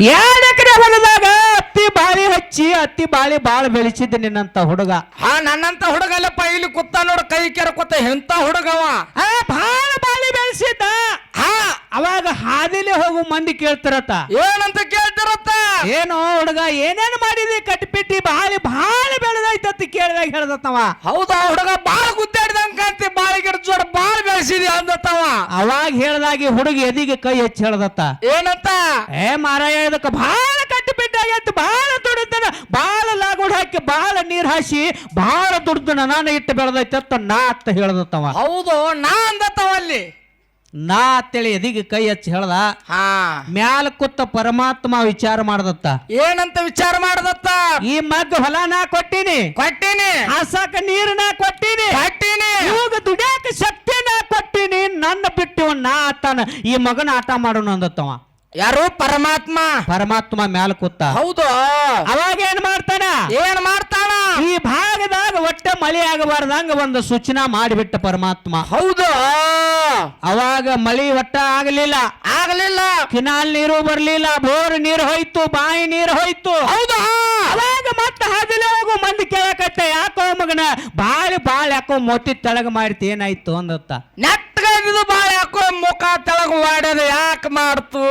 ಎರಡು ಎಕರೆ ಹೊಲದಾಗ ಅತ್ತಿ ಬಾಳಿ ಹಚ್ಚಿ ಅತ್ತಿ ಬಾಳಿ ಬಾಳ ಬೆಳೆಸಿದ್ದೆ ನಿನ್ನಂತ ಹುಡುಗ. ಹಾ ನನ್ನಂತ ಹುಡುಗ ಅಲ್ಲಪ್ಪ ಇಲ್ಲಿ ಕುತ್ತ ನೋಡು ಕೈ ಕೆರ ಕೂತ ಎಂತ ಹುಡುಗವ? ಆ ಬಾಳ ಬಾಳಿ ಬೆಳೆಸಿದ್ದ. ಹಾ. ಅವಾಗ ಹಾದಿಲಿ ಹೋಗು ಮಂದಿ ಕೇಳ್ತಾರತ್ತ ಏನಂತ ಕೇಳ್ತಿರತ್ತ? ಏನೋ ಹುಡುಗ ಏನೇನು ಮಾಡಿದಿ ಕಟ್ಪಿಟ್ಟಿ ಬಾಳಿ ಬಾಳ ಬೆಳೆದಾಯ್ತತ್ತ ಕೇಳಿದಾಗ ಹೇಳ್ದತ್ತವ. ಹೌದಾ ಹುಡುಗ? ಬಾಳ ಗುದ್ದಾಡಿದಂಗ ಕಾಂತಿ ಬಾಳ ಗಿಡ ಜೋಡ ಬಾಳ ಬೆಳೆಸಿದಿ ಅಂದತ್ತವ. ಅವಾಗ ಹೇಳ್ದಾಗಿ ಹುಡುಗಿ ಎದಿಗೆ ಕೈ ಹೆಚ್ಚಿ ಹೇಳ್ದತ್ತ. ಏನಂತ? ಏ ಮಾರಾಯ ಇದಕ್ಕೆ ಬಾಳ ಕಟ್ಟಿಬಿಟ್ಟಾಗೈತಿ ಬಾಳ ದುಡಿದನ ಬಾಳ ಲಾಗುಡ್ ಹಾಕಿ ಬಾಳ ನೀರ್ ಹಾಸಿ ಬಾಳ ದುಡ್ದು ನಾನು ಇಟ್ಟು ಬೆಳೆದೈತೆ ಅಂತ ನಾ ಅಂತ ಹೇಳ್ದತ್ತವ. ಹೌದು ನಾ ಅಂದತ್ತವ ಅಲ್ಲಿ. ನಾ ಅಂತೇಳಿ ಎದಿಗೆ ಕೈ ಹಚ್ಚಿ ಹೇಳ್ದ ಹಾ. ಮ್ಯಾಲ ಕುತ್ತ ಪರಮಾತ್ಮ ವಿಚಾರ ಮಾಡದತ್ತ. ಏನಂತ ವಿಚಾರ ಮಾಡದತ್ತ? ಈ ಮಗ್ ಹೊಲ ನಾ ಕೊಟ್ಟಿನಿ ಕೊಟ್ಟಿನಿ. ಹಾಸಾಕ ನೀರು ನಾ ಕೊಟ್ಟಿನಿ ಕೊಟ್ಟಿನಿ. ಇವಾಗ ದುಡಿಯಾಕ ಶಕ್ತಿ ನಾ ಕೊಟ್ಟಿನಿ ನನ್ನ ಬಿಟ್ಟು ನಾ ಆತಾನ ಈ ಮಗನ ಆಟ ಮಾಡೋಣ ಅಂದತ್ತವ. ಯಾರು? ಪರಮಾತ್ಮ. ಪರಮಾತ್ಮ ಮ್ಯಾಲ ಕೂತ. ಹೌದು. ಅವಾಗ ಏನ್ ಮಾಡ್ತಾನ? ಏನ್ ಮಾಡ್ತಾನ? ಈ ಭಾಗದಾಗ ಒಟ್ಟೆ ಮಳೆ ಆಗಬಾರ್ದಂಗ ಒಂದು ಸೂಚನಾ ಮಾಡಿಬಿಟ್ಟ ಪರಮಾತ್ಮ. ಹೌದು. ಅವಾಗ ಮಳಿ ಒಟ್ಟ ಆಗಲಿಲ್ಲ. ಆಗಲಿಲ್ಲ. ಕಿನಾಲ್ ನೀರು ಬರ್ಲಿಲ್ಲ ಬೋರ್ ನೀರು ಹೋಯ್ತು ಬಾಯಿ ನೀರು ಹೋಯ್ತು. ಹೌದು? ಅವಾಗ ಮತ್ತ ಹಾದಿಲೆ ಹೋಗು ಮಂದಿ ಕೇಳಕತ್ತ ಯಾಕೋ ಮಗನ? ಬಾಳಿ ಬಾಳ್ ಯಾಕೋ ಮೊತ್ತಿ ತೆಳಗ ಮಾಡ್ತಿ ಏನಾಯ್ತು ಅಂದತ್ತ. ನೆಟ್ಟಗಿದ್ದು ಬಾಳ ಯಾಕೋ ಮುಖ ತೆಳಗ ಮಾಡ್ಯದ ಯಾಕೆ ಮಾಡ್ತು?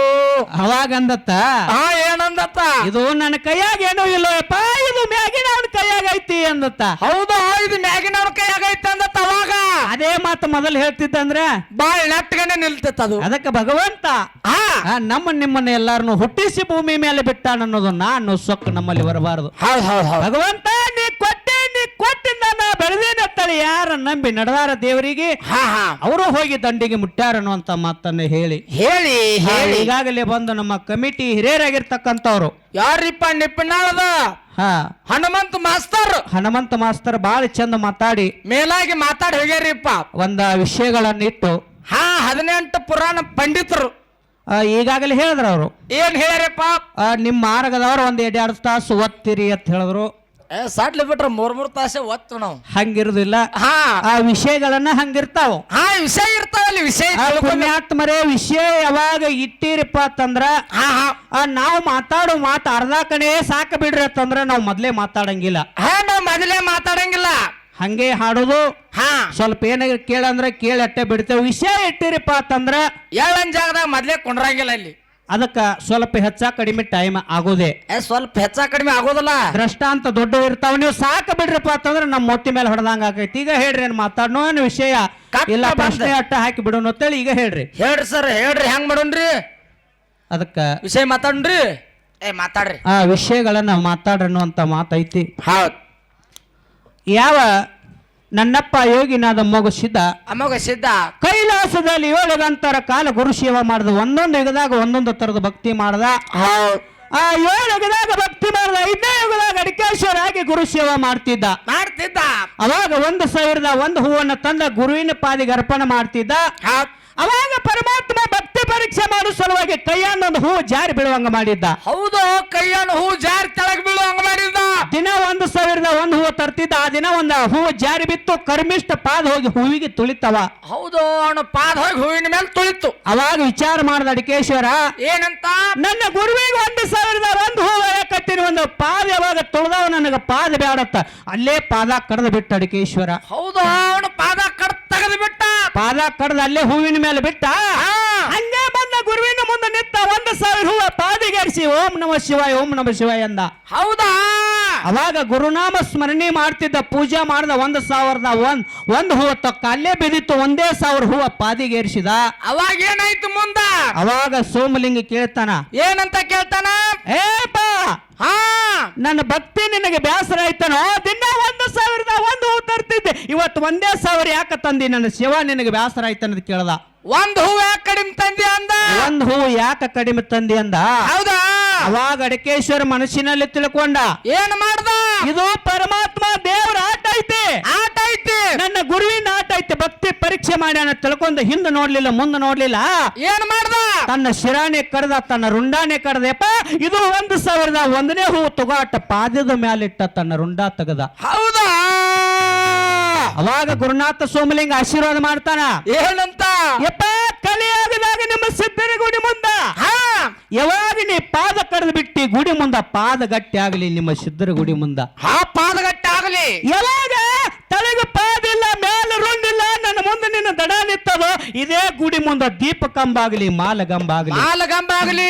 ಅವಾಗ ಅಂದತ್ತ. ಆ ಏನಂದತ್ತ? ಇದು ನನ್ನ ಕೈಯಾಗ ಏನೂ ಇಲ್ಲಪ್ಪ ಇದು ಮ್ಯಾಗಿನ ಅವನ ಕೈಯಾಗ ಐತಿ ಅಂದತ್ತ. ಹೌದು ಇದು ಮ್ಯಾಗಿನವ್ರ ಕೈಯಾಗೈತೆ ಅಂದತ್ತ ಅವಾಗ? ಅದೇ ಮಾತು ಮೊದಲು ಹೇಳ್ತಿದ್ದಂದ್ರ ಬಾಳ ನೆಟ್ಟಗನೆ ನಿಲ್ತೈತೆ ಅದು. ಅದಕ್ಕೆ ಭಗವಂತ ಆ, ನಮ್ಮ ನಿಮ್ಮನ್ನ ಎಲ್ಲಾರನ್ನು ಹುಟ್ಟಿಸಿ ಭೂಮಿ ಮೇಲೆ ಬಿಟ್ಟಾನ ಅನ್ನೋದು ನಾನು ಸೊಕ್ಕು ನಮ್ಮಲ್ಲಿ ಬರಬಾರದು. ಹೌದ್ ಹೌದ್ ಹೌದ್. ಭಗವಂತ ನೀ ಕೊಟ್ಟೆ ನೀ ಕೊಟ್ಟಿಂದ ನಾ ಬೆಳೆದೇನತ್ತಳಿ ಯಾರ ನಂಬಿ ನಡೆದಾರ ದೇವರಿಗೆ? ಹಾ ಹಾ. ಅವರು ಹೋಗಿ ದಂಡಿಗೆ ಮುಟ್ಟಾರ ಅನ್ನುವಂತ ಮಾತನ್ನ ಹೇಳಿ. ಹೇಳಿ ಹೇಳಿ. ಈಗಾಗಲೇ ಬಂದು ನಮ್ಮ ಕಮಿಟಿ ಹಿರಿಯರಾಗಿರ್ತಕ್ಕಂಥವ್ರು. ಯಾರಿಪ್ಪ ನಿಪ್ಪನಾಳದ? ಹಾ. ಹನುಮಂತ ಮಾಸ್ತರ್. ಹನುಮಂತ ಮಾಸ್ತರ್ ಬಾಳ ಚಂದ ಮಾತಾಡಿ. ಮೇಲಾಗಿ ಮಾತಾಡಿ ಹೋಗ್ಯಾರಿಪ್ಪ. ಒಂದ ವಿಷಯಗಳನ್ನಿಟ್ಟು. ಹಾ ಹದಿನೆಂಟು ಪುರಾಣ ಪಂಡಿತರು. ಆ, ಈಗಾಗಲೇ ಹೇಳಿದ್ರ ಅವರು. ಏನ್ ಹೇಳ್ಯಾರಪ್ಪ? ನಿಮ್ಮ ಮಾರ್ಗದವ್ರು ಒಂದ್ ಎರಡ್ ತಾಸು ಒತ್ತಿರಿ ಅಂತ ಹೇಳಿದ್ರು. ಸಾಟ್ಲಿ ಬಿಟ್ರೆ ಮೂರ್ ಮೂರ್ ತಾಸೆ ಒತ್ತು ನಾವು. ಹಂಗಿರುದಿಲ್ಲ. ಹಾ. ಆ ವಿಷಯಗಳನ್ನ ಹಂಗಿರ್ತಾವ. ಹಾ ವಿಷಯ ಇರ್ತಾವಲ್ಲಿ ವಿಷಯ ಮರೇ ತಿಳ್ಕೊಂಡ್- ಪುಣ್ಯಾತ್ಮರೇ ವಿಷಯ ಯಾವಾಗ ಇಟ್ಟಿರಪ್ಪ ಅಂತಂದ್ರ ಹಾ ಹಾ. ಆ ನಾವು ಮಾತಾಡೋ ಮಾತು ಅರ್ಧ ಕಡೆ ಸಾಕ ಬಿಡ್ರಿ ಅಂತಂದ್ರ ನಾವು ಮೊದ್ಲೇ ಮಾತಾಡಂಗಿಲ್ಲ. ಹಾ ನಾವು ಮೊದಲೇ ಮಾತಾಡಂಗಿಲ್ಲ. ಹಂಗೆ ಹಾಡೋದು. ಹಾ. ಸ್ವಲ್ಪ ಏನ ಕೇಳಂದ್ರೆ ಕೇಳಿ ಅಟ್ಟೆ ಬಿಡ್ತೇವೆ. ವಿಷಯ ಇಟ್ಟಿರಪ್ಪ ಅಂತಂದ್ರ ಏಳನ್ ಜಾಗದಾಗ ಮೊದ್ಲೇ ಕೊಂಡ್ರಂಗಿಲ್ಲ ಅಲ್ಲಿ. ಅದಕ್ಕ ಸ್ವಲ್ಪ ಹೆಚ್ಚ ಕಡಿಮೆ ಟೈಮ್ ಆಗೋದೆ. ಏ ಸ್ವಲ್ಪ ಹೆಚ್ಚ ಕಡಿಮೆ ಆಗೋದಿಲ್ಲ? ಅಂತ ದೊಡ್ಡ ಇರ್ತಾವ ನೀವು ಸಾಕ ಬಿಡ್ರಪ್ಪ ಅಂತಂದ್ರೆ ನಮ್ಮ ಮೊಟ್ಟಿ ಮೇಲೆ ಹೊಡೆದಂಗ ಆಗೈತಿ. ಈಗ ಹೇಳ್ರಿ ಏನ್ ಮಾತಾಡೋ ಏನ್ ವಿಷಯ? ಕಟ್ಟ ಇಲ್ಲ ಬಂದೆ. ಪ್ರಶ್ನೆ ಅಟ್ಟ ಹಾಕಿ ಬಿಡೋಣ ಅಂತೇಳಿ ಈಗ ಹೇಳ್ರಿ. ಹೇಳ್ರಿ ಸರ್ ಹೇಳ್ರಿ ಹೆಂಗ್ ಮಾಡೋಣ್ರಿ? ಅದಕ್ಕ ವಿಷಯ ಮಾತಾಡ್ರಿ? ಏ ಮಾತಾಡ್ರಿ. ಆ ವಿಷಯಗಳನ್ನ ಮಾತಾಡ್ರಿ ಅನ್ನುವಂತ ಮಾತೈತಿ. ಹೌದ್. ಯಾವ ನನ್ನಪ್ಪ ಯೋಗಿನಾದ ಮಗುಸಿದ್ದ ಅಮ್ಮಗ ಸಿದ್ಧ. ಕೈಲಾಸದಲ್ಲಿ ಏಳು ಗಂಟರ ಕಾಲ ಗುರು ಸೇವ ಮಾಡ್ದ. ಒಂದೊಂದು ಯುಗದಾಗ ಒಂದೊಂದು ತರದ ಭಕ್ತಿ ಮಾಡ್ದ. ಆ ಏಳು ಯುಗದಾಗ ಭಕ್ತಿ ಮಾಡ್ದ. ಐದನೇ ಯುಗದಾಗ ಅಡಿಕೇಶ್ವರ ಆಗಿ ಗುರು ಸೇವ ಮಾಡ್ತಿದ್ದ. ಮಾಡ್ತಿದ್ದ. ಅವಾಗ ಒಂದು ಸಾವಿರದ ಒಂದು ಹೂವನ್ನು ತಂದ ಗುರುವಿನ ಪಾದಿಗೆ ಅರ್ಪಣೆ ಮಾಡ್ತಿದ್ದ. ಅವಾಗ ಪರಮಾತ್ಮ ಭಕ್ತಿ ಪರೀಕ್ಷೆ ಮಾಡೋ ಸಲುವಾಗಿ ಕೈಯನ್ನೊಂದು ಹೂವು ಜಾರಿ ಬೀಳುವಂಗ ಮಾಡಿದ್ದ. ಹೌದು ಕೈಯನ್ನು ಹೂ ಜಾರಿ ತಳಗ ಬೀಳುವಂಗ ಮಾಡಿದ್ದ. ದಿನ ಒಂದು ಸಾವಿರದ ಒಂದು ಹೂವು ತರ್ತಿದ್ದ ಆ ದಿನ ಒಂದು ಹೂವು ಜಾರಿ ಬಿತ್ತು ಕರ್ಮಿಷ್ಠ ಪಾದ ಹೋಗಿ ಹೂವಿಗೆ ತುಳಿತವ. ಹೌದು ಅವನು ಪಾದ ಹೋಗಿ ಹೂವಿನ ಮೇಲೆ ತುಳಿತು. ಅವಾಗ ವಿಚಾರ ಮಾಡಿದ ಅಡಿಕೇಶ್ವರ ಏನಂತ? ನನ್ನ ಗುರುವಿಗೆ ಒಂದು ಸಾವಿರದ ಒಂದು ಹೂವು ಕಟ್ಟಿನ ಒಂದು ಪಾದ ಯಾವಾಗ ತುಳಿದವ ನನಗೆ ಪಾದ ಬೇಡತ್ತ ಅಲ್ಲೇ ಪಾದ ಕಡ್ದು ಬಿಟ್ಟ ಅಡಿಕೇಶ್ವರ. ಹೌದು ಅವನು ಪಾದ ಕಡ್ ತೆಗೆದು ಬಿಟ್ಟ. ಪಾದ ಕಡ್ದು ಅಲ್ಲೇ ಹೂವಿನ ಮೇಲೆ ಬಿಟ್ಟ. ಬಂದ ಗುರುವಿನ ಮುಂದೆ ನಿಂತ ಒಂದು ಸಾವಿರ ಹೂವ ಪಾದಿಗೇರಿಸಿ, ಓಂ ನಮ ಶಿವಾಯ, ಓಂ ನಮ ಶಿವಾಯ ಅಂದ ಹೌದಾ? ಅವಾಗ ಗುರುನಾಮ ಸ್ಮರಣೆ ಮಾಡ್ತಿದ್ದ ಪೂಜೆ ಮಾಡಿದ ಒಂದು ಸಾವಿರದ ಒಂದ್ ಒಂದು ಹೂವ ತೊಕ್ಕ ಅಲ್ಲೇ ಬಿದ್ದಿತ್ತು ಒಂದೇ ಸಾವಿರ ಹೂವ ಪಾದಿಗೇರಿಸಿದ ಅವಾಗ ಏನಾಯ್ತು ಮುಂದ? ಅವಾಗ ಸೋಮಲಿಂಗ ಕೇಳ್ತಾನ ಏನಂತ ಕೇಳ್ತಾನ? ಏಪ ಹಾ. ನನ್ನ ಭಕ್ತಿ ನಿನಗೆ ಬೇಸರ ಆಯ್ತನೋ? ದಿನ ಒಂದು ಸಾವಿರದ ಒಂದು ಹೂ ತರ್ತಿದ್ದೆ. ಇವತ್ತು ಒಂದೇ ಸಾವಿರ ಯಾಕೆ ತಂದಿ? ನನ್ನ ಶಿವ ನಿನಗೆ ಬೇಸರ ಆಯ್ತನ್ನೋದು ಕೇಳ್ದ. ಒಂದ್ ಹೂವು ಯಾಕೆ ಕಡಿಮೆ ತಂದಿ ಅಂದ? ಒಂದ್ ಹೂವು ಯಾಕೆ ಕಡಿಮೆ ತಂದಿ ಅಂದ? ಹೌದಾ? ಅವಾಗ ಅಡಕೇಶ್ವರ ಮನಸ್ಸಿನಲ್ಲಿ ತಿಳ್ಕೊಂಡ ಏನ್ ಮಾಡ್ದ? ಇದು ಪರಮಾತ್ಮ ದೇವರ ಆಟ ಐತಿ. ಆಟ ಐತಿ. ನನ್ನ ಗುರುವಿನ ಆಟ ಐತಿ. ಭಕ್ತಿ ಪರೀಕ್ಷೆ ಮಾಡ್ಯಾನ ತಿಳ್ಕೊಂಡ ಹಿಂದೆ ನೋಡ್ಲಿಲ್ಲ ಮುಂದೆ ನೋಡ್ಲಿಲ್ಲ. ಏನ್ ಮಾಡ್ದ? ತನ್ನ ಶಿರಾಣಿ ಕಡ್ದ ತನ್ನ ರುಂಡಾನೆ ಕಡ್ದೆಪ್ಪ ಇದು ಒಂದು ಸಾವಿರದ ಒಂದನೇ ಹೂ ತಗೋಟ ಪಾದದ ಮ್ಯಾಲಿಟ್ಟ ತನ್ನ ರುಂಡಾ ತೆಗದ. ಹೌದಾ? ಅವಾಗ ಗುರುನಾಥ ಸೋಮಲಿಂಗ ಆಶೀರ್ವಾದ ಮಾಡ್ತಾನ. ಏನಂತ? ಯಪ್ಪ ಕಲಿಯಾಗದಾಗ ನಿಮ್ಮ ಸಿದ್ಧರ ಗುಡಿ ಮುಂದ. ಯಾವಾಗ ನೀ ಪಾದ ಕಡ್ದು ಬಿಟ್ಟಿ ಗುಡಿ ಮುಂದ ಪಾದ ಗಟ್ಟಿ ಆಗಲಿ ನಿಮ್ಮ ಸಿದ್ಧರ ಗುಡಿ ಮುಂದ. ಆ ಪಾದಗಟ್ಟೆ ಆಗಲಿ. ಯಾವಾಗ ತಲೆಗೆ ಪಾದಿಲ್ಲ ಮೇಲೆ ರುಂಡಿಲ್ಲ ನನ್ನ ಮುಂದೆ ನಿನ್ನ ನಿತ್ತದೋ ಇದೇ ಗುಡಿ ಮುಂದ ದೀಪ ಕಂಬ ಆಗಲಿ ಮಾಲ ಗಂಬ ಆಗಲಿ ಮಾಲಗಂಬ ಆಗಲಿ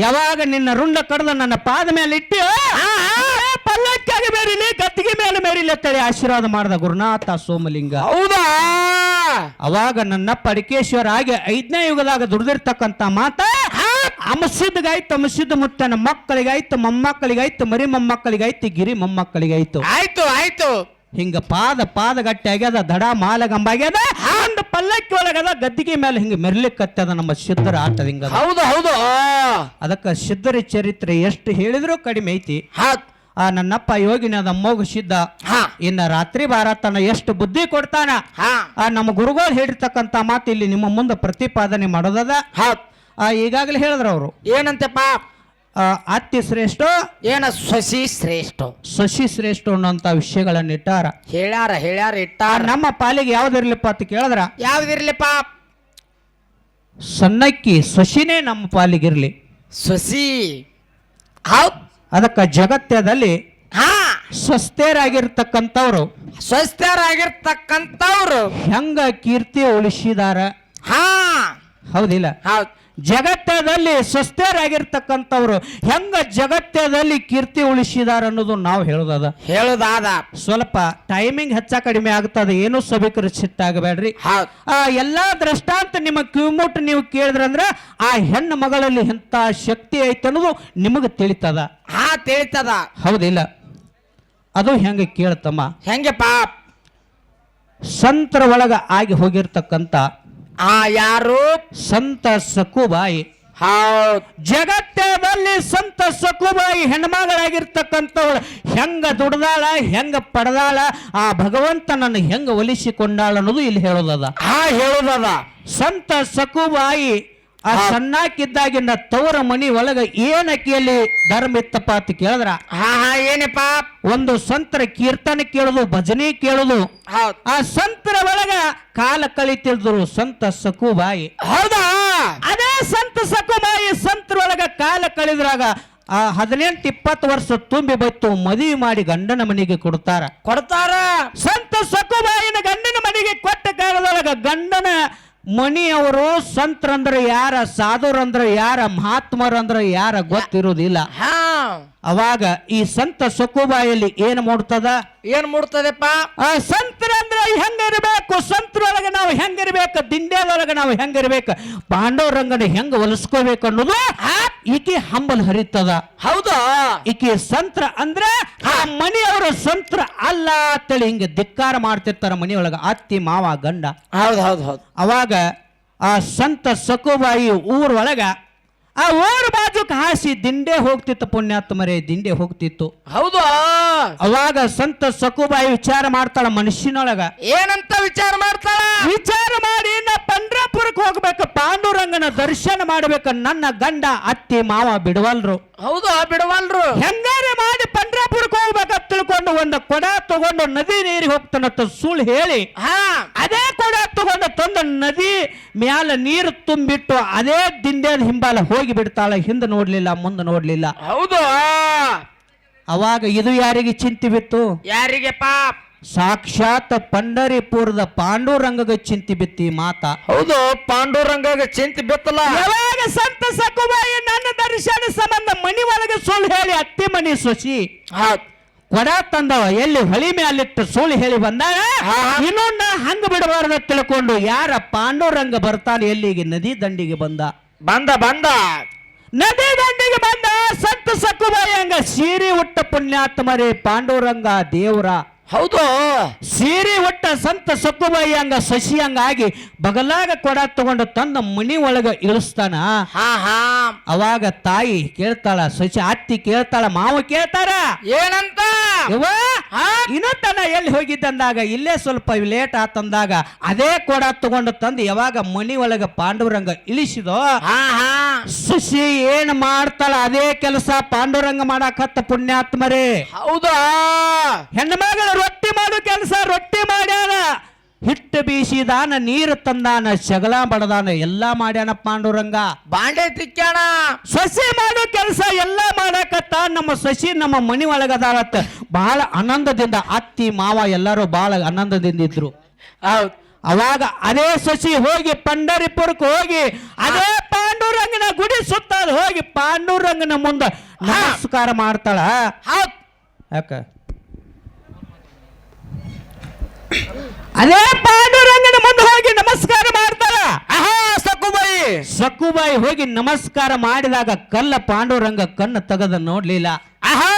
ಯಾವಾಗ ನಿನ್ನ ರುಂಡ ಕಡಲ ನನ್ನ ಪಾದ ಮೇಲೆ ಇಟ್ಟು ಪಲ್ಲಕ್ಕಾಗಿ ಮೇರಿಲಿ ಗತ್ತಿಗೆ ಮೇಲೆ ಮೇರಿಲಿ ಅಂತೇಳಿ ಆಶೀರ್ವಾದ ಮಾಡಿದ ಗುರುನಾಥ ಸೋಮಲಿಂಗ. ಹೌದಾ? ಅವಾಗ ನನ್ನ ಪಡಿಕೇಶ್ವರ ಆಗಿ ಐದನೇ ಯುಗದಾಗ ದುಡ್ದಿರ್ತಕ್ಕಂತ ಮಾತ ಅಮಸಿದ್ಗಾಯ್ತು ಅಮಸಿದ್ ಮುತ್ತನ ಮಕ್ಕಳಿಗಾಯ್ತು ಮೊಮ್ಮಕ್ಕಳಿಗಾಯ್ತು ಮರಿ ಮೊಮ್ಮಕ್ಕಳಿಗಾಯ್ತು ಗಿರಿ ಮೊಮ್ಮಕ್ಕಳಿಗಾಯ್ತು. ಆಯ್ತು ಆಯ್ತು. ಹಿಂಗ ಪಾದ ಪಾದ ಗಟ್ಟಿ ಆಗ್ಯದ ದಡ ಮಾಲಗಂಬ ಆಗ್ಯದ ಒಂದು ಪಲ್ಲಕ್ಕಿ ಒಳಗದ ಗದ್ದಿಗೆ ಮೇಲೆ ಹಿಂಗ ಮೆರ್ಲಿಕ್ಕತ್ತದ ನಮ್ಮ ಸಿದ್ಧರ ಆಟದ ಹಿಂಗ ಹೌದು ಹೌದು. ಅದಕ್ಕೆ ಸಿದ್ಧರ ಚರಿತ್ರೆ ಎಷ್ಟು ಹೇಳಿದ್ರೂ ಕಡಿಮೆ ಐತಿ. ಆ ನನ್ನಪ್ಪ ಯೋಗಿನದ ಮೋಗು ಸಿದ್ಧ ಹಾ. ಇನ್ನ ರಾತ್ರಿ ಭಾರತನ ಎಷ್ಟು ಬುದ್ಧಿ ಕೊಡ್ತಾನ. ಹಾ. ಆ ನಮ್ಮ ಗುರುಗಳು ಹೇಳಿರ್ತಕ್ಕಂತ ಮಾತು ಇಲ್ಲಿ ನಿಮ್ಮ ಮುಂದೆ ಪ್ರತಿಪಾದನೆ ಮಾಡೋದದ. ಆ ಈಗಾಗಲೇ ಹೇಳಿದ್ರು ಅವರು. ಏನಂತೆಪ್ಪ? ಅತ್ತಿ ಶ್ರೇಷ್ಠ ಏನ ಸಸಿ ಶ್ರೇಷ್ಠ? ಶಶಿ ಶ್ರೇಷ್ಠ ಅನ್ನೋಂತ ವಿಷಯಗಳನ್ನ ಇಟ್ಟಾರ ಹೇಳ್ಯಾರ ಹೇಳ್ಯಾರ ಇಟ್ಟಾರ. ನಮ್ಮ ಪಾಲಿಗೆ ಯಾವ್ದಿರ್ಲಿಪ್ಪ ಅಂತ ಕೇಳಿದ್ರ? ಯಾವ್ದಿರ್ಲಿಪ್ಪ? ಸಣ್ಣಕ್ಕಿ ಶಶಿನೇ ನಮ್ಮ ಪಾಲಿಗಿರ್ಲಿ. ಸಸಿ? ಹೌದ್. ಅದಕ್ಕ ಜಗತ್ಯದಲ್ಲಿ ಹಾ. ಸ್ವಸ್ಥರಾಗಿರ್ತಕ್ಕಂಥವ್ರು. ಸ್ವಸ್ಥರಾಗಿರ್ತಕ್ಕಂಥವ್ರು. ಹೆಂಗ ಕೀರ್ತಿ ಉಳಿಸಿದಾರ? ಹಾ. ಹೌದಿಲ್ಲ? ಹೌದ್. ಜಗತ್ತದಲ್ಲಿ ಸ್ವಸ್ಥರಾಗಿರ್ತಕ್ಕಂಥವ್ರು ಹೆಂಗ ಜಗತ್ತದಲ್ಲಿ ಕೀರ್ತಿ ಉಳಿಸಿದಾರ ಅನ್ನೋದು ನಾವು ಹೇಳೋದದ. ಹೇಳುದಾದ. ಸ್ವಲ್ಪ ಟೈಮಿಂಗ್ ಹೆಚ್ಚ ಕಡಿಮೆ ಆಗ್ತದೆ ಏನು ಸಭಿಕರು ಸಿಟ್ಟಾಗಬೇಡ್ರಿ ಹೌದ್. ಆ ಎಲ್ಲಾ ದೃಷ್ಟಾಂತ ನಿಮ್ಮ ಕಿವಿಮುಟ್ಟು ನೀವು ಕೇಳಿದ್ರಂದ್ರ ಆ ಹೆಣ್ಣು ಮಗಳಲ್ಲಿ ಎಂತ ಶಕ್ತಿ ಐತೆ ಅನ್ನೋದು ನಿಮಗೆ ತಿಳಿತದ. ಹಾ ತಿಳಿತದ. ಹೌದಿಲ್ಲ. ಅದು ಹೆಂಗ ಕೇಳ್ತಮ್ಮ ಪಾಪ್? ಸಂತರ ಒಳಗ ಆಗಿ ಹೋಗಿರ್ತಕ್ಕಂಥ ಆ ಯಾರು? ಸಂತ ಸಕುಬಾಯಿ ಹೌದ್. ಜಗತ್ತದಲ್ಲಿ ಸಂತ ಸಕುಬಾಯಿ ಹೆಣ್ಮಗಳಾಗಿರ್ತಕ್ಕಂಥವಳು. ಹೆಂಗ ದುಡ್ದಾಳ ಹೆಂಗ ಪಡೆದಾಳ ಆ ಭಗವಂತನನ್ನು ಹೆಂಗ ಒಲಿಸಿಕೊಂಡಾಳ ಅನ್ನೋದು ಇಲ್ಲಿ ಹೇಳೋದದ. ಆ ಹೇಳೋದದ. ಸಂತ ಸಕುಬಾಯಿ ಆ ಸಣ್ಣಾಕಿದ್ದಾಗಿನ ತವರ ಮನಿ ಒಳಗ ಏನಕ್ಕಿಯಲ್ಲಿ ಧರ್ಮ ಇತ್ತಪ್ಪ ಅಂತ ಕೇಳಿದ್ರ? ಹಾ ಹಾ ಏನಪ್ಪ? ಒಂದು ಸಂತರ ಕೀರ್ತನೆ ಕೇಳುದು ಭಜನೆ ಕೇಳುದು. ಆ ಸಂತರ ಒಳಗ ಕಾಲ ಕಳಿತಿದ್ರು ಸಂತ ಸಕುಬಾಯಿ. ಹೌದಾ? ಅದೇ ಸಂತ ಸಕುಬಾಯಿ ಸಂತರೊಳಗ ಕಾಲ ಕಳಿದ್ರಾಗ ಆ ಹದಿನೆಂಟು ಇಪ್ಪತ್ತು ವರ್ಷ ತುಂಬಿ ಬತ್ತು ಮದುವೆ ಮಾಡಿ ಗಂಡನ ಮನೆಗೆ ಕೊಡ್ತಾರ. ಕೊಡ್ತಾರ? ಸಂತ ಸಕುಬಾಯಿನ ಗಂಡನ ಮನೆಗೆ ಕೊಟ್ಟ ಕಾಲದೊಳಗ ಗಂಡನ ಮಣಿಯವರು ಸಂತರಂದ್ರ ಯಾರ ಸಾಧುರಂದ್ರೆ ಯಾರ ಮಹಾತ್ಮರಂದ್ರೆ ಯಾರ ಗೊತ್ತಿರುವುದಿಲ್ಲ. ಹಾ. ಅವಾಗ ಈ ಸಂತ ಸೊಕ್ಕುಬಾಯಲ್ಲಿ ಏನು ಮೂಡ್ತದ? ಏನ್ ಮೂಡ್ತದಪ್ಪ? ಸಂತರಂದ್ರ ಹೆಂಗಿರ್ಬೇಕು? ಸಂತರೊಳಗೆ ನಾವು ಹೆಂಗಿರ್ಬೇಕು? ದಿಂಡ್ಯಾದೊಳಗೆ ನಾವು ಹೆಂಗಿರ್ಬೇಕು? ಪಾಂಡವರಂಗನ ಹೆಂಗ ಹೊಲಿಸ್ಕೋಬೇಕು ಅನ್ನೋದು ಈಕೆ ಹಂಬಲ್ ಹರಿತದ. ಹೌದಾ? ಈಕೆ ಸಂತ್ರ ಅಂದ್ರೆ ಆ ಮನೆಯವರು ಸಂತ್ರ ಅಲ್ಲ ಅಂತೇಳಿ ಹಿಂಗೆ ಧಿಕ್ಕಾರ ಮಾಡ್ತಿರ್ತಾರ ಮನೆಯೊಳಗ ಅತ್ತಿ ಮಾವ ಗಂಡ. ಹೌದ್ ಹೌದ್ ಹೌದ್. ಅವಾಗ ಆ ಸಂತ ಸಕುಬಾಯಿ ಊರೊಳಗ ಆ ಊರ್ ಬಾಜುಕ್ ಹಾಸಿ ದಿಂಡೆ ಹೋಗ್ತಿತ್ತು ಪುಣ್ಯಾತ್ಮರೇ ದಿಂಡೆ ಹೋಗ್ತಿತ್ತು. ಹೌದಾ? ಅವಾಗ ಸಂತ ಸಕುಬಾಯಿ ವಿಚಾರ ಮಾಡ್ತಾಳ ಮನುಷ್ಯನೊಳಗ ಏನಂತ ವಿಚಾರ ಮಾಡ್ತಾಳ? ವಿಚಾರ ಮಾಡಿ ಪಾಂಡುರಂಗನ ದರ್ಶನ ಮಾಡಬೇಕ ನನ್ನ ಗಂಡ ಅತ್ತಿ ಮಾವ ಬಿಡವಲ್ರು. ಆ ಬಿಡವಲ್ರು? ಹೆಂಗಾರೆ ಮಾಡಿ ಪಂಡ್ರಾಪುರಕ್ಕೆ ಹೋಗ್ಬೇಕಂತ ತಿಳ್ಕೊಂಡು ಒಂದು ಕೊಡ ತಗೊಂಡು ನದಿ ನೀರಿಗೆ ಹೋಗ್ತಾನಂತ ಸುಳ್ಳು ಹೇಳಿ ಹಾ. ಅದೇ ಕೊಡ ತಗೊಂಡು ತಂದು ನದಿ ಮ್ಯಾಲ ನೀರು ತುಂಬಿಟ್ಟು ಅದೇ ದಿಂಡೇದ ಹಿಂಬಾಲ ಹೋಗಿ ಬಿಡ್ತಾಳೆ. ಹಿಂದೆ ನೋಡ್ಲಿಲ್ಲ ಮುಂದೆ ನೋಡ್ಲಿಲ್ಲ. ಹೌದು. ಅವಾಗ ಇದು ಯಾರಿಗೆ ಚಿಂತೆ ಬಿತ್ತು? ಯಾರಿಗೆಪ್ಪ ಸಾಕ್ಷಾತ್ ಪಂಡರಿಪುರದ ಪಾಂಡುರಂಗಗ ಚಿಂತಿ ಬಿತ್ತಿ ಮಾತಾ. ಹೌದು ಪಾಂಡುರಂಗಗ ಚಿಂತೆ ಬಿತ್ತಲ್ಲ. ಯಾವಾಗ ಸಂತ ಸಕುಬಾಯಿ ನನ್ನ ದರ್ಶನ ಸಂಬಂಧ ಮನಿ ಒಳಗೆ ಸುಳ್ಳು ಹೇಳಿ ಅತ್ತಿ ಮನಿ ಸೊಸಿ. ಕೊಡ ತಂದವ ಎಲ್ಲಿ ಹೊಳಿ ಮ್ಯಾಲಿಟ್ಟು ಸುಳ್ಳು ಹೇಳಿ ಬಂದಾಗ. ಇನ್ನೊಂದ ಹಂಗ ಬಿಡಬಾರ್ದ ತಿಳ್ಕೊಂಡು ಯಾರ ಪಾಂಡುರಂಗ ಬರ್ತಾನೆ ಎಲ್ಲಿಗೆ? ನದಿ ದಂಡಿಗೆ ಬಂದ. ಬಂದ ಬಂದ. ನದಿ ದಂಡಿಗೆ ಬಂದ. ಸಂತ ಸಕುಬಾಯಿ ಹಂಗ ಸೀರೆ ಉಟ್ಟ ಪುಣ್ಯಾತ್ಮರೇ ಪಾಂಡುರಂಗ ದೇವ್ರ. ಹೌದು. ಸೀರೆ ಒಟ್ಟ ಸಂತ ಸಕ್ಕುಬಾಯಿ ಹಂಗ ಸಸಿ ಹಂಗಾಗಿ ಬಗಲಾಗ ಕೊಡ ತಗೊಂಡು ತನ್ನ ಮನಿ ಒಳಗ ಇಳಿಸ್ತಾನ. ಅವಾಗ ತಾಯಿ ಕೇಳ್ತಾಳ ಸಸಿ ಅತ್ತಿ ಕೇಳ್ತಾಳ ಮಾವ ಕೇಳ್ತಾರ? ಏನಂತ? ತನ ಎಲ್ಲಿ ಹೋಗಿದ್ದಂದಾಗ ಇಲ್ಲೇ ಸ್ವಲ್ಪ ಲೇಟ್ ಆತಂದಾಗ ಅದೇ ಕೊಡ ತಗೊಂಡು ತಂದು ಯಾವಾಗ ಮನಿ ಒಳಗ ಪಾಂಡುರಂಗ ಇಳಿಸಿದೋ ಸಸಿ ಏನ್ ಮಾಡ್ತಾಳ ಅದೇ ಕೆಲಸ ಪಾಂಡುರಂಗ ಮಾಡಾಕತ್ತ ಪುಣ್ಯಾತ್ಮರೇ. ಹೌದಾ? ಹೆಣ್ಣು ಮಗಳು ರೊಟ್ಟಿ ಮಾಡೋ ಕೆಲಸ ರೊಟ್ಟಿ ಮಾಡ್ಯಾನ. ಹಿಟ್ಟು ಬೀಸಿದಾನ ನೀರು ತಂದಾನ ಶಗಲ ಬಡದಾನ ಎಲ್ಲ ಮಾಡ್ಯಾನ ಪಾಂಡುರಂಗ. ಬಾಂಡೆ ತಿಕ್ಕ್ಯಾಣ ಸಸಿ ಮಾಡೋ ಕೆಲಸ ಎಲ್ಲ ಮಾಡಕತ್ತ. ನಮ್ಮ ಸಸಿ ನಮ್ಮ ಮನಿ ಒಳಗದಾರತ್ತ ಬಹಳ ಆನಂದದಿಂದ ಅತ್ತಿ ಮಾವ ಎಲ್ಲರೂ ಬಹಳ ಆನಂದದಿಂದ ಇದ್ರು. ಹೌದ್. ಅವಾಗ ಅದೇ ಸಸಿ ಹೋಗಿ ಪಂಡರಿಪುರಕ್ಕೆ ಹೋಗಿ ಅದೇ ಪಾಂಡುರಂಗನ ಗುಡಿ ಸುತ್ತ ಹೋಗಿ ಪಾಂಡುರಂಗನ ಮುಂದೆ ನಮಸ್ಕಾರ ಮಾಡ್ತಾಳ. ಹೌದ್. ಯಾಕ? ಅದೇ ಪಾಂಡುರಂಗನ ಮುಂದೆ ಹೋಗಿ ನಮಸ್ಕಾರ ಮಾಡ್ತಾರ. ಆಹಾ ಸಕ್ಕುಬಾಯಿ ಸಕ್ಕುಬಾಯಿ ಹೋಗಿ ನಮಸ್ಕಾರ ಮಾಡಿದಾಗ ಕಲ್ಲ ಪಾಂಡುರಂಗ ಕಣ್ಣು ತೆಗೆದ ನೋಡ್ಲಿಲ್ಲ ಆಹಾ.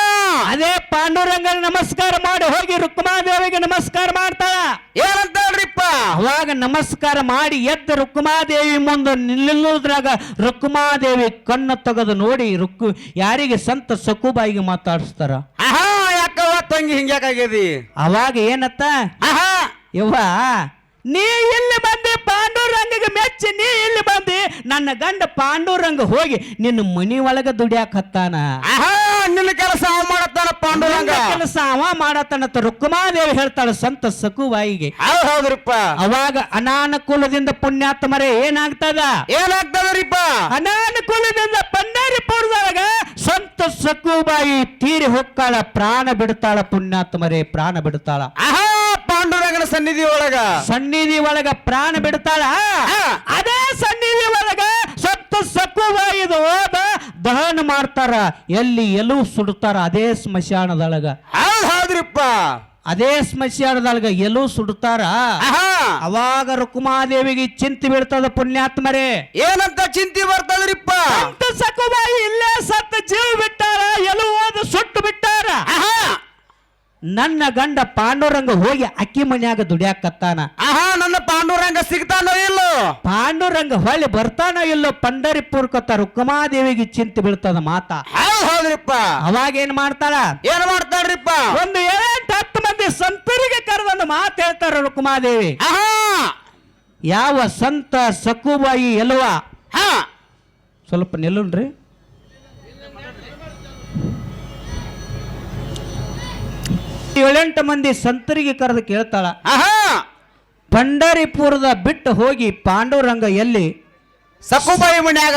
ಅದೇ ಪಾಂಡುರಂಗ ನಮಸ್ಕಾರ ಮಾಡಿ ಹೋಗಿ ರುಕ್ಮಾದೇವಿಗೆ ನಮಸ್ಕಾರ ಮಾಡ್ತಾಳ. ಏನಂತ ಹೇಳ್ರಿಪ್ಪ? ಅವಾಗ ನಮಸ್ಕಾರ ಮಾಡಿ ಎದ್ದ ರುಕ್ಮಾದೇವಿ ಮುಂದೆ ನಿಲ್ಲುದ್ರಾಗ ರುಕ್ಮಾದೇವಿ ಕಣ್ಣು ತೆಗೆದು ನೋಡಿ ರುಕ್ಕು ಯಾರಿಗೆ ಸಂತ ಸಕುಬಾಯಿಗೆ ಮಾತಾಡಿಸ್ತಾರ? ಆಹಾ. ತಂಗಿ ಹಿಂಗ್ಯಾಕಾಗ್ಯದಿ ಅವಾಗ ಏನತ್ತ? ಆಹಾ! ಯವ್ವ ನೀ ಇಲ್ಲಿ ಬಂದಿ ಪಾಂಡುರಂಗಗೆ ಮೆಚ್ಚಿ ನೀ ಇಲ್ಲಿ ಬಂದಿ ನನ್ನ ಗಂಡ ಪಾಂಡುರಂಗ ಹೋಗಿ ನಿನ್ನ ಮನಿ ಒಳಗ ದುಡಿಯಾಕತ್ತಾನ ನಿನ್ನ ಕೆಲಸ ಅವ ಮಾಡತ್ತಾನ ಪಾಂಡುರಂಗ? ಕೆಲಸ ಅವ ಮಾಡತ್ತಾನ ರುಕ್ಮಾದೇವಿ ಹೇಳ್ತಾಳ ಸಂತ ಸಕುವಾಯಿಗೆ. ಹೌದ್ ಹೌದ್ರಿಪ್ಪ. ಅವಾಗ ಅನಾನುಕೂಲದಿಂದ ಪುಣ್ಯಾತ್ಮರೆ ಏನಾಗ್ತದ? ಏನಾಗ್ತದ್ರಿಪ್ಪ? ಅನಾನುಕೂಲದಿಂದ ಪಂಡರಿಪುರದೊಳಗ ಸಂತ ಸಕುಬಾಯಿ ತೀರಿ ಹೊಕ್ಕಾಳ ಪ್ರಾಣ ಬಿಡ್ತಾಳ ಪುಣ್ಯಾತ್ಮರೇ ಪ್ರಾಣ ಬಿಡ್ತಾಳ. ಆಹಾ ಪಾಂಡುರಂಗನ ಸನ್ನಿಧಿ ಒಳಗ. ಸನ್ನಿಧಿ ಒಳಗ ಪ್ರಾಣ ಬಿಡ್ತಾಳ? ಅದೇ ಸನ್ನಿಧಿ ಒಳಗ ಸತ್ತು ಸಕುಬಾಯಿದು ಹೋದ ದಹನ ಮಾಡ್ತಾರ. ಎಲ್ಲಿ ಎಲ್ಲೂ ಸುಡ್ತಾರ ಅದೇ ಸ್ಮಶಾನದೊಳಗ. ಹೌದ್ ಹೌದ್ರಿಪ್ಪ. ಅದೇ ಸ್ಮಶಾನದೊಳಗ ಎಲ್ಲೂ ಸುಡ್ತಾರ. ಅವಾಗ ರುಕುಮಾದೇವಿಗೆ ಚಿಂತೆ ಬೀಳ್ತದ ಪುಣ್ಯಾತ್ಮರೇ. ಏನಂತ ಚಿಂತೆ ಬರ್ತದ್ರಿಪ್ಪ? ಸಕ್ಕು ಸಕುಬಾಯಿ ಇಲ್ಲೇ ಸತ್ತು ಜೀವ ಬಿಟ್ಟಾರ ಎಲುವು ಹೋದ ಸುಟ್ಟು ಬಿಟ್ಟಾರ. ನನ್ನ ಗಂಡ ಪಾಂಡುರಂಗ ಹೋಗಿ ಅಕ್ಕಿ ಮನ್ಯಾಗ ದುಡಿಯಾಕತ್ತಾನ. ಆಹಾ ನನ್ನ ಪಾಂಡುರಂಗ ಸಿಗ್ತಾನೋ ಇಲ್ಲೋ? ಪಾಂಡುರಂಗ ಹೊಳ್ಳಿ ಬರ್ತಾನೋ ಇಲ್ಲೋ ಪಂಡರಿಪುರ್ಕತ್ತ ರುಕ್ಮಾದೇವಿಗೆ ಚಿಂತೆ ಬೀಳ್ತದ ಮಾತ. ಹೌದ್ ಹೌದ್ರಿಪ್ಪ. ಅವಾಗ ಏನ್ ಮಾಡ್ತಾಳ? ಏನ್ ಮಾಡ್ತಾಳ್ರಿಪ್ಪ? ಒಂದು ಏಳೆಂಟು ಹತ್ತು ಮಂದಿ ಸಂತರಿಗೆ ಕರೆದೊಂದು ಮಾತು ಹೇಳ್ತಾರ ರುಕ್ಮಾದೇವಿ ಆಹಾ. ಯಾವ ಸಂತ ಸಕುಬಾಯಿ ಎಲ್ವಾ? ಹಾ. ಸ್ವಲ್ಪ ನಿಲ್ಲುನ್ರಿ ಏಳೆಂಟು ಮಂದಿ ಸಂತರಿಗೆ ಕರೆದು ಕೇಳ್ತಾಳ ಪಂಡರಿಪುರದ ಬಿಟ್ಟು ಹೋಗಿ ಪಾಂಡುರಂಗ ಎಲ್ಲಿ? ಸಕುಬಾಯಿ ಮನ್ಯಾಗ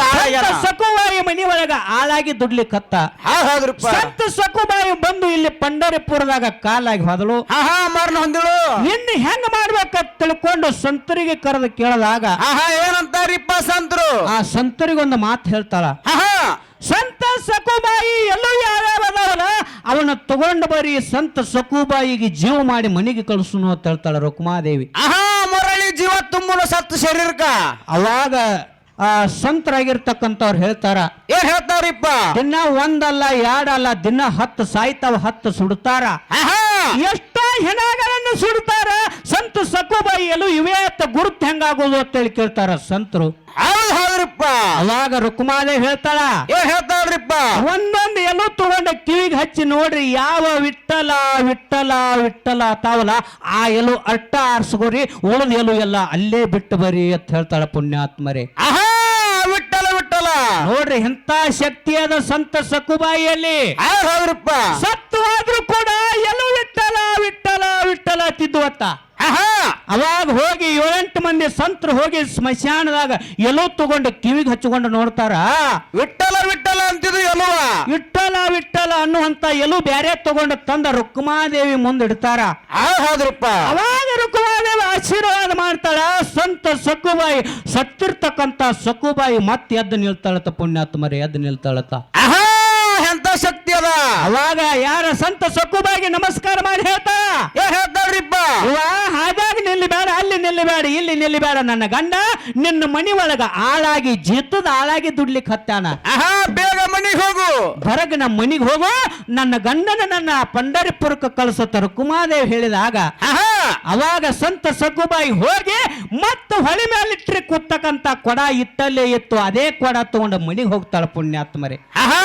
ಸಕುಬಾಯಿ ಮನಿ ಒಳಗ ಆಳಾಗಿ ದುಡ್ಲಿಕ್ಕತ್ತ ಸತ್ತು ಸಕುಬಾಯಿ ಬಂದು ಇಲ್ಲಿ ಪಂಡರಿಪುರದಾಗ ಕಾಲಾಗಿ ಹೋದಳು. ಮರಣ ಹೊಂದಳು. ಇನ್ನು ಹೆಂಗ ಮಾಡ್ಬೇಕ ತಿಳ್ಕೊಂಡು ಸಂತರಿಗೆ ಕರೆದು ಕೇಳಿದಾಗ ಏನಂತಾರಿಪ್ಪ ಸಂತರು? ಆ ಸಂತರಿಗೊಂದು ಮಾತು ಹೇಳ್ತಾಳ. ಸಂತ ಸಕುಬಾಯಿ ಎಲ್ಲೂ ಯಾರ್ಯಾರು ಅದಾವಲ್ಲ ಅವನ ತಗೊಂಡು ಬರೀ ಸಂತ ಸಕುಬಾಯಿಗೆ ಜೀವ ಮಾಡಿ ಮನೆಗೆ ಕಳಿಸುನು ಅಂತ ಹೇಳ್ತಾಳ ರುಕ್ಮಾದೇವಿ. ಆಹಾ ಮರಳಿ ಜೀವ ತುಂಬುನು ಸತ್ತು ಶರೀರಕ್ಕ. ಅವಾಗ ಆ ಸಂತರಾಗಿರ್ತಕ್ಕಂಥವ್ರು ಹೇಳ್ತಾರ ಏನ್ ಹೇಳ್ತಾವ್ರಿಪ್ಪ? ದಿನ ಒಂದಲ್ಲ ಎರಡಲ್ಲ ದಿನ ಹತ್ತು ಸಾಯ್ತಾವ ಹತ್ತು ಸುಡ್ತಾರ. ಆಹಾ ಎಷ್ಟೋ ಹೆಣಗಳನ್ನು ಸುಡ್ತಾರ ಸಂತ ಸಕುಬಾಯಿಯಲ್ಲೂ ಇವೇ ಅಂತ ಗುರುತು ಹೆಂಗಾಗೋದು ಅಂತೇಳಿ ಕೇಳ್ತಾರ ಸಂತರು. ಹೌದ್ ಹೌದ್ರಿಪ್ಪ. ಅವಾಗ ರುಕ್ಮಾಲೆ ಹೇಳ್ತಾಳ ಏ ಹೇಳ್ತಾವ್ರಿಪ್ಪ. ಒಂದೊಂದು ಎಲ್ಲೂ ತಗೊಂಡ ಕಿವಿಗೆ ಹಚ್ಚಿ ನೋಡ್ರಿ ಯಾವ ವಿಠಲ ವಿಠಲ ವಿಠಲ ತಾವಲ ಆ ಎಲು ಅಟ್ಟ ಆರಿಸ್ಕೋರಿ ಉಳಿದ ಎಲು ಎಲ್ಲ ಅಲ್ಲೇ ಬಿಟ್ಟು ಬರಿ ಅಂತ ಹೇಳ್ತಾಳ ಪುಣ್ಯಾತ್ಮರೇ. ಆಹಾ ವಿಠಲ ವಿಠಲ ನೋಡ್ರಿ ಎಂತ ಶಕ್ತಿಯಾದ ಸಂತ ಸಕುಬಾಯಿಯಲ್ಲಿ ಹೌದ್ರಿಪ್ಪ. ಸತ್ತು ಹೋದ್ರು ಕೂಡ ಎಲು ವಿಠಲ ವಿಠಲ ಅವಾಗ ಹೋಗಿ ಏಳೆಂಟು ಮಂದಿ ಸಂತರು ಹೋಗಿ ಸ್ಮಶಾನದಾಗ ಎಲ್ಲೋ ತಗೊಂಡು ಕಿವಿಗೆ ಹಚ್ಚಿಕೊಂಡು ನೋಡ್ತಾರ. ವಿಠಲ ವಿಠಲ ಅಂತಿದ್ರು ಎಲ್ಲೋ ವಿಠಲ ವಿಠಲ ಅನ್ನುವಂತ ಎಲ್ಲೂ ಬ್ಯಾರೆ ತಗೊಂಡು ತಂದ ರುಕ್ಮಾದೇವಿ ಮುಂದಿಡ್ತಾರ ಇಡ್ತಾರ. ಹೌದ್ರಪ್ಪ. ಅವಾಗ ರುಕ್ಮಾದೇವಿ ಆಶೀರ್ವಾದ ಮಾಡ್ತಾಳ. ಸಂತ ಸಕ್ಕುಬಾಯಿ ಸತ್ತಿರ್ತಕ್ಕಂತ ಸಕ್ಕುಬಾಯಿ ಮತ್ತೆ ಎದ್ದು ನಿಲ್ತಾಳತ್ತ ಪುಣ್ಯಾತ್ಮರಿ ಎದ್ದು ನಿಲ್ತಾಳತ್ತ. ಆಹಾ! ಎಂತ ಶಕ್ತಿ ಅದ? ಅವಾಗ ಯಾರ ಸಂತ ಸೊಕ್ಕುಬಾಗಿ ನಮಸ್ಕಾರ ಮಾಡಿ ಹೇಳ್ತಾ? ಏ ಹೇಳ್ತಾವ್ರಿಪ್ಪ ಅವ್ವ, ಹಾಗಾಗಿ ನಿಲ್ಲಬೇಡ ಅಲ್ಲಿ ನಿಲ್ಲಬೇಡ ಇಲ್ಲಿ ನಿಲ್ಲಬೇಡ ನನ್ನ ಗಂಡ. ನಿನ್ನ ಮನಿ ಒಳಗ ಆಳಾಗಿ ಜಿತ್ತದ ಆಳಾಗಿ ದುಡ್ಲಿಕ್ಕೆ ಹತ್ತಾನ. ಆಹಾ ಬೇಗ ಮನಿಗ್ ಹೋಗು. ಬರಗ ನಮ್ಮ ಮನಿಗೆ ಹೋಗು. ನನ್ನ ಗಂಡನ ನನ್ನ ಪಂಡರಿಪುರಕ್ಕೆ ಕಳಿಸುತ್ತಾರೆ. ಕುಮಾದೇವ್ ಹೇಳಿದಾಗ ಆಹಾ. ಅವಾಗ ಸಂತ ಸಗುಬಾಯಿ ಹೋಗಿ ಮತ್ತೆ ಹೊಳಿ ಮೇಲಿಟ್ರಿ ಕೂತಕ್ಕಂತ ಕೊಡ ಇತ್ತಲ್ಲೇ ಇತ್ತು. ಅದೇ ಕೊಡ ತಗೊಂಡು ಮನಿಗೆ ಹೋಗ್ತಾಳ ಪುಣ್ಯಾತ್ಮರಿ. ಆಹಾ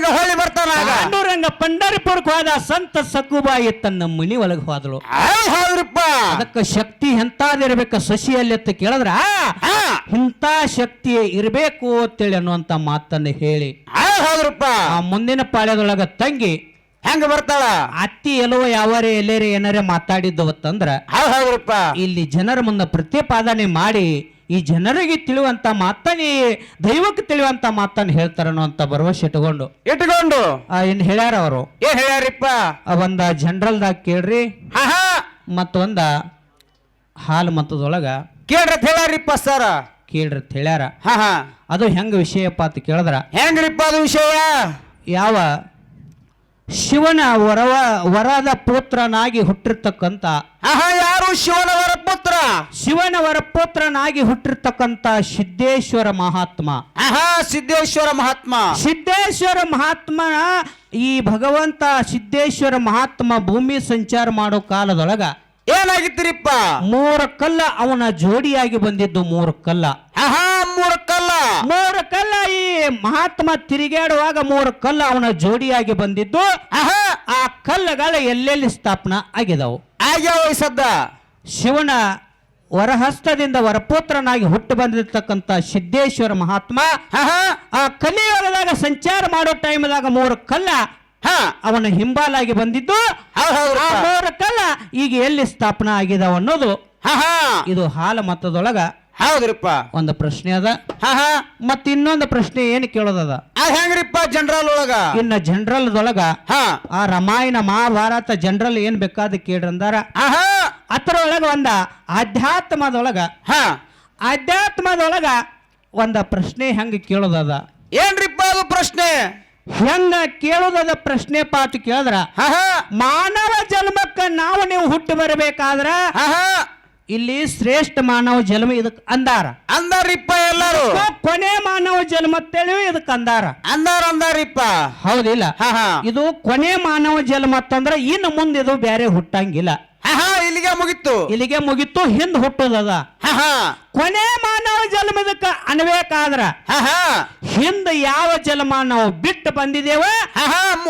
ಪಾಂಡುರಂಗ ಹೊಳ್ಳಿ ಬರ್ತಾನ ಆಗ. ಪಾಂಡುರಂಗ ಪಂಡರಿಪುರಕ್ಕೆ ಹೋದ ಸಂತ ಸಕ್ಕುಬಾಯಿ ತನ್ನ ಮನಿ ಒಳಗೆ ಹೋದಳು. ಹೌದ್ ಹೌದ್ರಿಪ್ಪ. ಅದಕ್ಕೆ ಶಕ್ತಿ ಎಂತಾದಿರ್ಬೇಕ ಸಸಿಯಲ್ಲಿ ಅಂತ ಕೇಳಿದ್ರ? ಹಾ. ಇಂಥ ಶಕ್ತಿ ಇರಬೇಕು ಅಂತೇಳಿ ಅನ್ನುವಂತ ಮಾತನ್ನ ಹೇಳಿ. ಹೌದ್ ಹೌದ್ರಿಪ್ಪ. ಆ ಮುಂದಿನ ಪಾಳ್ಯದೊಳಗ ತಂಗಿ ಹೆಂಗ ಬರ್ತಾಳ? ಅತ್ತಿ ಎಲ್ಲೋ ಯಾವರೇ ಎಲ್ಲೇರೆ ಏನಾರೇ ಮಾತಾಡಿದ್ದವತ್ತಂದ್ರ ಹೌದ್ ಹೌದ್ರಿಪ್ಪ. ಇಲ್ಲಿ ಜನರ ಮುಂದೆ ಪ್ರತಿಪಾದನೆ ಮಾಡಿ ಈ ಜನರಿಗೆ ತಿಳುವಂತ ಮಾತನಿ ದೈವಕ್ಕೆ ತಿಳಿಯುವಂತ ಮಾತನ್ನ ಹೇಳ್ತಾರನೋ ಅಂತ ಭರವಸೆ ಇಟ್ಕೊಂಡು ಇಟ್ಕೊಂಡು ಏನ್ ಹೇಳ್ಯಾರ ಅವರು. ಏನ್ ಹೇಳ್ಯಾರಿಪ್ಪ? ಒಂದ ಜನರಲ್ದಾಗ ಕೇಳ್ರಿ. ಹಾ ಹಾ. ಮತ್ತೊಂದ ಹಾಲು ಮತದೊಳಗ ಕೇಳ್ರಿ ಅಂತ ಹೇಳ್ಯಾರಿಪ್ಪ ಸರ. ಕೇಳ್ರಿ ಅಂತ ಹೇಳ್ಯಾರ. ಹಾ ಹಾ. ಅದು ಹೆಂಗ ವಿಷಯಪ್ಪ ಅಂತ ಕೇಳಿದ್ರ. ಹೆಂಗ್ರಿಪ್ಪ ಅದು ವಿಷಯ? ಯಾವ ಶಿವನ ವರವ ವರದ ಪುತ್ರನಾಗಿ ಹುಟ್ಟಿರ್ತಕ್ಕಂಥ ಅಹ ಯಾರು ಶಿವನವರ ಪುತ್ರ? ಶಿವನ ವರಪುತ್ರನಾಗಿ ಹುಟ್ಟಿರ್ತಕ್ಕಂಥ ಸಿದ್ದೇಶ್ವರ ಮಹಾತ್ಮ. ಹಾ ಹಾ ಸಿದ್ದೇಶ್ವರ ಮಹಾತ್ಮ. ಸಿದ್ದೇಶ್ವರ ಮಹಾತ್ಮ ಈ ಭಗವಂತ ಸಿದ್ದೇಶ್ವರ ಮಹಾತ್ಮ ಭೂಮಿ ಸಂಚಾರ ಮಾಡೋ ಕಾಲದೊಳಗ ಏನಾಗಿತ್ತಿರಿಪ್ಪ? ಮೂರ ಕಲ್ಲ ಅವನ ಜೋಡಿಯಾಗಿ ಬಂದಿದ್ದು ಮೂರು ಕಲ್ಲ. ಹಾ ಹಾ ಮೂರು ಕಲ್ಲ ಈ ಮಹಾತ್ಮ ತಿರುಗಾಡುವಾಗ ಮೂರು ಕಲ್ಲ ಅವನ ಜೋಡಿಯಾಗಿ ಬಂದಿದ್ದು ಆ ಕಲ್ಲುಗಳು ಎಲ್ಲೆಲ್ಲಿ ಸ್ಥಾಪನ ಆಗಿದವು? ಆಗ್ಯಾವ ಈ ಸದ್ದ? ಶಿವನ ವರಹಸ್ತದಿಂದ ವರಪುತ್ರನಾಗಿ ಹುಟ್ಟು ಬಂದಿರತಕ್ಕಂಥ ಸಿದ್ದೇಶ್ವರ ಮಹಾತ್ಮ ಆ ಕಲಿಯೋಗದಾಗ ಸಂಚಾರ ಮಾಡೋ ಟೈಮ್ದಾಗ ಮೂರು ಕಲ್ಲ ಹ. ಅವನ ಹಿಂಬಾಲಾಗಿ ಬಂದಿದ್ದು ಆ ಮೂರು ಕಲ್ಲ ಈಗ ಎಲ್ಲಿ ಸ್ಥಾಪನ ಆಗಿದಾವ ಅನ್ನೋದು ಇದು ಹಾಲ ಮತದೊಳಗ ಹೌದ್ರಿಪ್ಪ. ಒಂದು ಪ್ರಶ್ನೆ ಅದ. ಹಾ ಹಾ. ಮತ್ತ ಇನ್ನೊಂದು ಪ್ರಶ್ನೆ ಏನು ಕೇಳೋದದ? ಅದ್ ಹೆಂಗ್ರಿಪ್ಪ ಜನರಲ್ ಒಳಗ? ಇನ್ನ ಜನರಲ್ದೊಳಗ ಹಾ. ಆ ರಾಮಾಯಣ ಮಹಾಭಾರತ ಜನರಲ್ ಏನ್ ಬೇಕಾದ ಕೇಳ್ರಂದಾರ ಹಾ ಹಾ. ಅದರೊಳಗ ಒಂದ ಆಧ್ಯಾತ್ಮದೊಳಗ. ಹಾ. ಆಧ್ಯಾತ್ಮದೊಳಗ ಒಂದ ಪ್ರಶ್ನೆ ಹೆಂಗ ಕೇಳೋದದ? ಏನ್ರಿಪ್ಪ ಅದು ಪ್ರಶ್ನೆ? ಹೆಂಗ ಕೇಳೋದದ ಪ್ರಶ್ನೆ ಪಾತು ಕೇಳಿದ್ರ? ಹಾ ಹಾ. ಮಾನವ ಜನ್ಮಕ್ಕ ನಾವು ನೀವು ಹುಟ್ಟು ಬರಬೇಕಾದ್ರ ಹಾ ಹಾ. ಇಲ್ಲಿ ಶ್ರೇಷ್ಠ ಮಾನವ ಜನ್ಮ ಇದಕ್ ಅಂದಾರ. ಅಂದಾರಿಪ್ಪ ಎಲ್ಲರು. ಕೊನೆ ಮಾನವ ಜನ್ಮ ಅಂತೇಳಿ ಇದಕ್ ಅಂದಾರ. ಅಂದಾರ ಅಂದಾರಿಪ್ಪ ಹೌದಿಲ್ಲ. ಇದು ಕೊನೆ ಮಾನವ ಜನ್ಮ ಅಂತಂದ್ರ ಇನ್ನು ಮುಂದೆ ಇದು ಬೇರೆ ಹುಟ್ಟಂಗಿಲ್ಲ. ಹಾ ಇಲ್ಲಿಗೆ ಮುಗಿತ್ತು ಇಲ್ಲಿಗೆ ಮುಗಿತು ಹಿಂದ್ ಹುಟ್ಟೋದದ ಹಾ ಕೊನೆ ಮಾನವ ಜನ್ಮದಕ್ಕ ಅನ್ಬೇಕಾದ್ರ ಹಾ ಹಿಂದ ಯಾವ ಜನ್ಮ ನಾವು ಬಿಟ್ಟು ಬಂದಿದ್ದೇವ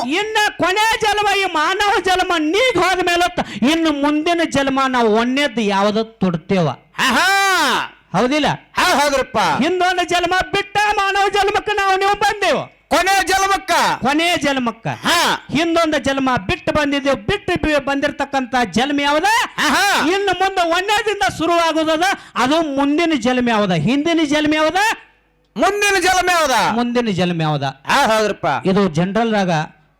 ಇನ್ನ ಕೊನೆ ಜನ್ಮ ಈ ಮಾನವ ಜನ್ಮ ನೀಗ್ ಹೋದ ಮೇಲೆ ಇನ್ನು ಮುಂದಿನ ಜನ್ಮ ನಾವು ಒಣ್ಣೆದ್ದು ಯಾವ್ದು ತೊಡ್ತೇವ. ಹೌದಿಲ್ಲ? ಹೌದ್ರಿಪ್ಪ. ಹಿಂದೊಂದು ಜನ್ಮ ಬಿಟ್ಟ ಮಾನವ ಜನ್ಮಕ್ಕೆ ನಾವು ನೀವು ಬಂದೆವು. ಕೊನೆ ಜಲಮಕ್ಕ ಕೊನೆ ಜನ್ಮಕ್ಕ. ಹಾ. ಹಿಂದೊಂದು ಜನ್ಮ ಬಿಟ್ಟು ಬಂದಿದ್ದೆ ಬಿಟ್ಟು ಬಿ- ಬಂದಿರತಕ್ಕಂತ ಜನ್ಮ ಯಾವ್ದ? ಹಾ ಹಾ ಇನ್ನು ಮುಂದೆ ಒಂದೇದಿಂದ ಆಗೋದದ ಅದು ಮುಂದಿನ ಜನ್ಮ ಯಾವ್ದ? ಹಿಂದಿನ ಜನ್ಮ ಯಾವ್ದ? ಮುಂದಿನ ಜಲಮ ಯಾವ್ದ? ಮುಂದಿನ ಜನ್ಮ ಯಾವ್ದ? ಹಾ ಹೌದ್ರಿಪ್ಪ. ಇದು ಜನರಲ್ ಆಗ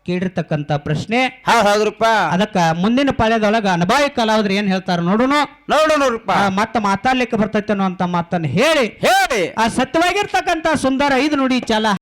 ಕೇಳಿರ್ತಕ್ಕಂತ ಪ್ರಶ್ನೆ. ಹಾ ಹೌದ್ರಿಪ್ಪ. ಅದಕ್ಕ ಮುಂದಿನ ಪಾಳ್ಯದೊಳಗ ಅನಬಾಯಿ ಕಲಾವಿದ್ರು ಏನ್ ಹೇಳ್ತಾರ ನೋಡುನು? ನೋಡು ನೋಡ್ರಪ್ಪ ಆ, ಮತ್ತ ಮಾತಾಡ್ಲಿಕ್ಕೆ ಬರ್ತೈತೆ ಅನ್ನುವಂತ ಅಂತ ಮಾತನ್ನ ಹೇಳಿ. ಹೇಳಿ. ಆ ಸತ್ಯವಾಗಿರ್ತಕ್ಕಂತ ಸುಂದರ ಐದು ನುಡಿ ಚಾಲ